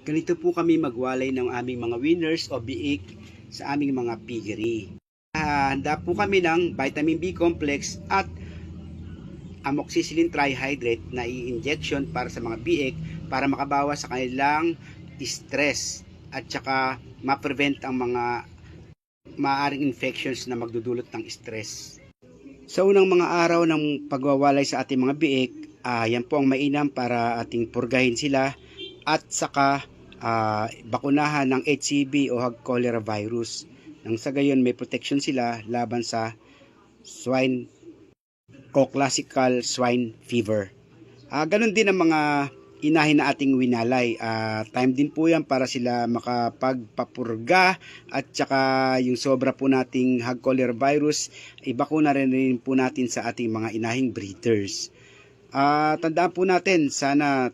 ganito po kami magwalay ng aming mga winners o biik sa aming mga piggery. Handa po kami ng vitamin B complex at amoxicillin trihydrate na i-injection para sa mga biik para makabawas sa kanilang stress at saka ma-prevent ang mga maaring infections na magdudulot ng stress. Sa unang mga araw ng pagwawalay sa ating mga biik, ah, yan po ang mainam para ating purgahin sila at saka ah, bakunahan ng HCV o Hog Cholera virus. Nang sa gayon may protection sila laban sa swine o classical swine fever. Ah, ganun din ang mga inahin na ating winalay. Ah, time din po yan para sila makapagpapurga at saka yung sobra po nating hog cholera virus, ibakuna rin, rin po natin sa ating mga inahing breeders. Ah, tandaan po natin, sana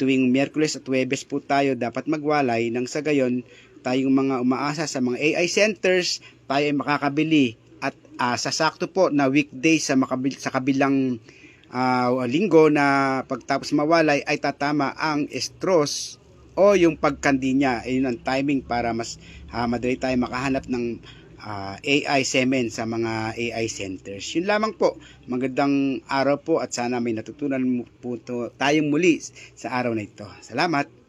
tuwing Miyerkules at Huwebes po tayo dapat magwalay nang sa gayon tayong mga umaasa sa mga AI centers, tayo ay makakabili at ah, sasakto po na weekday sa makabil, sa kabilang ah, linggo na pagtapos mawalay ay tatama ang estros o yung pagkandi niya. Ayun ang timing para mas ah, madali tayo makahanap ng ah, AI semen sa mga AI centers. Yun lamang po. Magandang araw po at sana may natutunan po to, tayong muli sa araw na ito. Salamat!